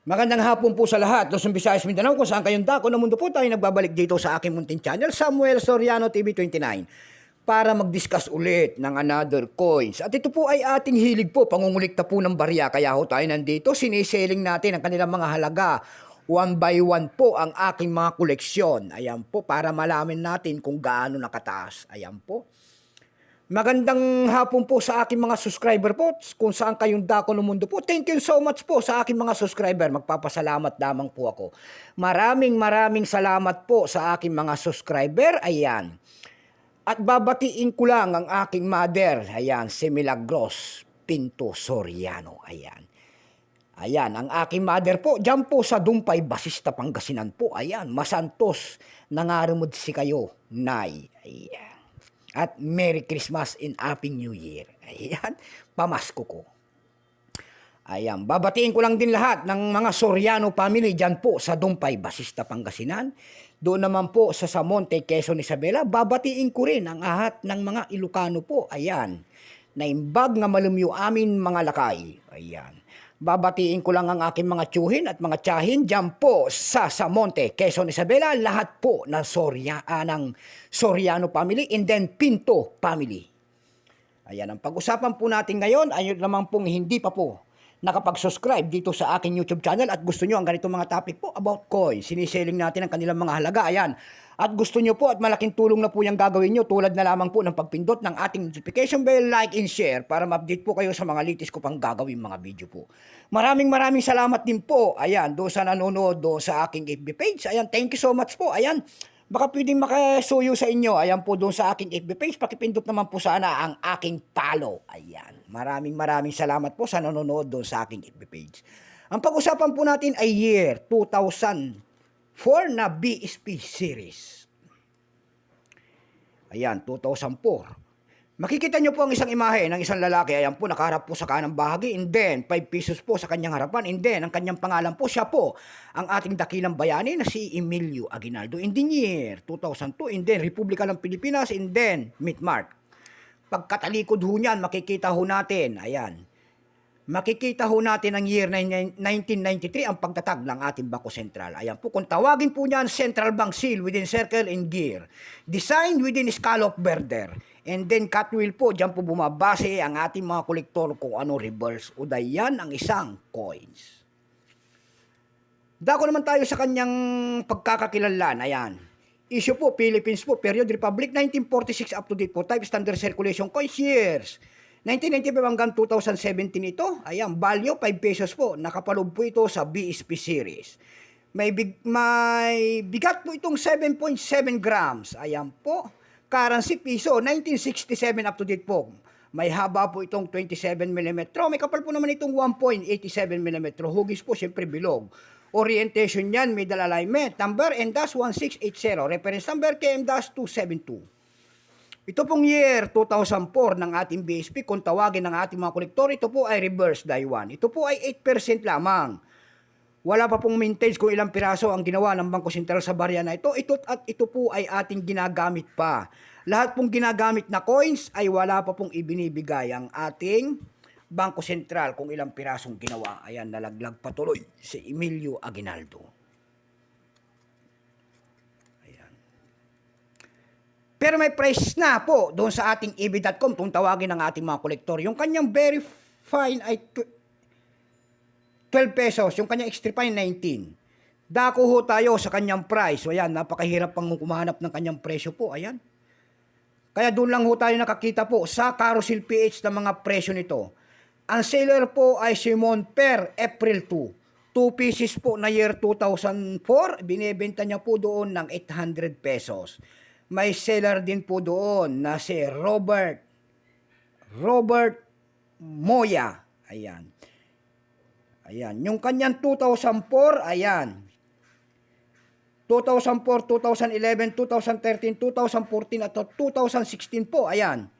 Magandang hapon po sa lahat. Luzon, Visayas, Mindanao, kung saan kayong dako ng mundo po tayo nagbabalik dito sa aking munting channel, Samuel Soriano TV 29 para mag-discuss ulit ng another coins. At ito po ay ating hilig po, pangungulikta po ng barya. Kaya ho tayo nandito, siniseling natin ang kanilang mga halaga. One by one po ang aking mga koleksyon. Ayan po, para malaman natin kung gaano nakataas. Ayan po. Magandang hapon po sa aking mga subscriber po, kung saan kayong dako ng mundo po. Thank you so much po sa aking mga subscriber. Magpapasalamat lamang po ako. Maraming maraming salamat po sa aking mga subscriber. Ayan. At babatiin ko lang ang aking mother. Ayan, si Milagros Pinto Soriano. Ayan. Ayan, ang aking mother po, dyan po sa Dumpay, Basista, Pangasinan po. Ayan, masantos, nangaramod si kayo, Nay. Ayan. At Merry Christmas and Happy New Year. Ayan, pamasko ko. Ayan, babatiin ko lang din lahat ng mga Soriano family dyan po sa Dumpay, Basista, Pangasinan. Doon naman po sa Samonte, Quezon, Isabela, babatiin ko rin ang ahat ng mga Ilocano po. Ayan, naimbag nga malumyo amin mga lakay. Ayan. Babatiin ko lang ang aking mga tsuhin at mga tsahin dyan po sa Samonte, Quezon, Isabela, lahat po ng, Soria, ah, ng Soriano family and then Pinto family. Ayan, ang pag-usapan po natin ngayon ay naman pong hindi pa po nakapag-subscribe dito sa aking YouTube channel at gusto nyo ang ganitong mga topic po about coins. Siniseling natin ang kanilang mga halaga. Ayan. At gusto nyo po at malaking tulong na po yung gagawin nyo tulad na lamang po ng pagpindot ng ating notification bell, like and share para ma-update po kayo sa mga latest ko pang gagawin mga video po. Maraming maraming salamat din po. Ayan, doon sa nanonood doon sa aking FB page. Ayan, thank you so much po. Ayan, baka pwedeng makasuyo sa inyo. Ayan po doon sa aking FB page. Pakipindot naman po sana ang aking follow. Ayan. Maraming maraming salamat po sa nanonood doon sa aking FB page. Ang pag-usapan po natin ay year 2004 na BSP series. Ayan, 2004. Makikita nyo po ang isang imahe ng isang lalaki. Ayan po, nakaharap po sa kanang bahagi. And then, 5 pesos po sa kanyang harapan. And then, ang kanyang pangalan po, siya po, ang ating dakilang bayani na si Emilio Aguinaldo. In the year 2002, and then, Republika ng Pilipinas, and then, Midmark. Pagkatalikod ho niyan, makikita ho natin, ayan, makikita ho natin ang year 1993 ang pagtatag ng ating Bangko Sentral. Ayan po, kung tawagin po niyan, Central Bank Seal within circle and gear. Designed within scallop birder. And then cutwheel po, dyan po bumabase ang ating mga kolektor kung ano reverse. O yan ang isang coins. Dako naman tayo sa kanyang pagkakakilanlan. Ayan. Issue po, Philippines po, period Republic, 1946 up to date po, type standard circulation coins years. 1995 hanggang 2017 ito, ayan, value 5 pesos po, nakapaloob po ito sa BSP series. May, big, may bigat po itong 7.7 grams, ayan po. Currency piso, 1967 up to date po. May haba po itong 27 mm. May kapal po naman itong 1.87 mm. Hugis po, syempre bilog. Orientation niyan, middle alignment. Number M-1680. Reference number KM-272. Ito pong year 2004 ng ating BSP, kung tawagin ng ating mga kolektor, ito po ay reverse 1. Ito po ay 8% lamang. Wala pa pong maintenance kung ilang piraso ang ginawa ng Bangko Sentral sa barya na ito. Ito at ito po ay ating ginagamit pa. Lahat pong ginagamit na coins ay wala pa pong ibinibigay ang ating Bangko Sentral kung ilang pirasong ginawa. Ayan, nalaglag patuloy si Emilio Aguinaldo. Pero may price na po doon sa ating EB.com kung tawagin ng ating mga kolektor. Yung kanyang very fine ay tw- 12 pesos. Yung kanyang extra fine, 19. Dako ho tayo sa kanyang price. So, ayan, napakahirap pang kumahanap ng kanyang presyo po. Ayan. Kaya doon lang ho tayo nakakita po sa Carousel PH ng mga presyo nito. Ang seller po ay Simon per April 2. 2 pieces po na year 2004. Binibenta niya po doon ng 800 pesos. May seller din po doon na si Robert Robert Moya. Ayan. Ayan. Yung kanyang 2004, ayan. 2004, 2011, 2013, 2014 at 2016 po. Ayan.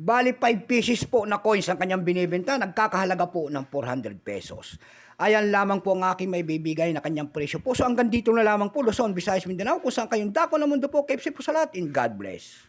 Bali 5 pieces po na coins ang kanyang binibenta. Nagkakahalaga po ng 400 pesos. Ayan lamang po ang aking may bibigay na kanyang presyo po. So hanggang dito na lamang po Luzon, Visayas, Mindanao. Kung saan kayong dako ng mundo po. Keep safe po sa lahat and God bless.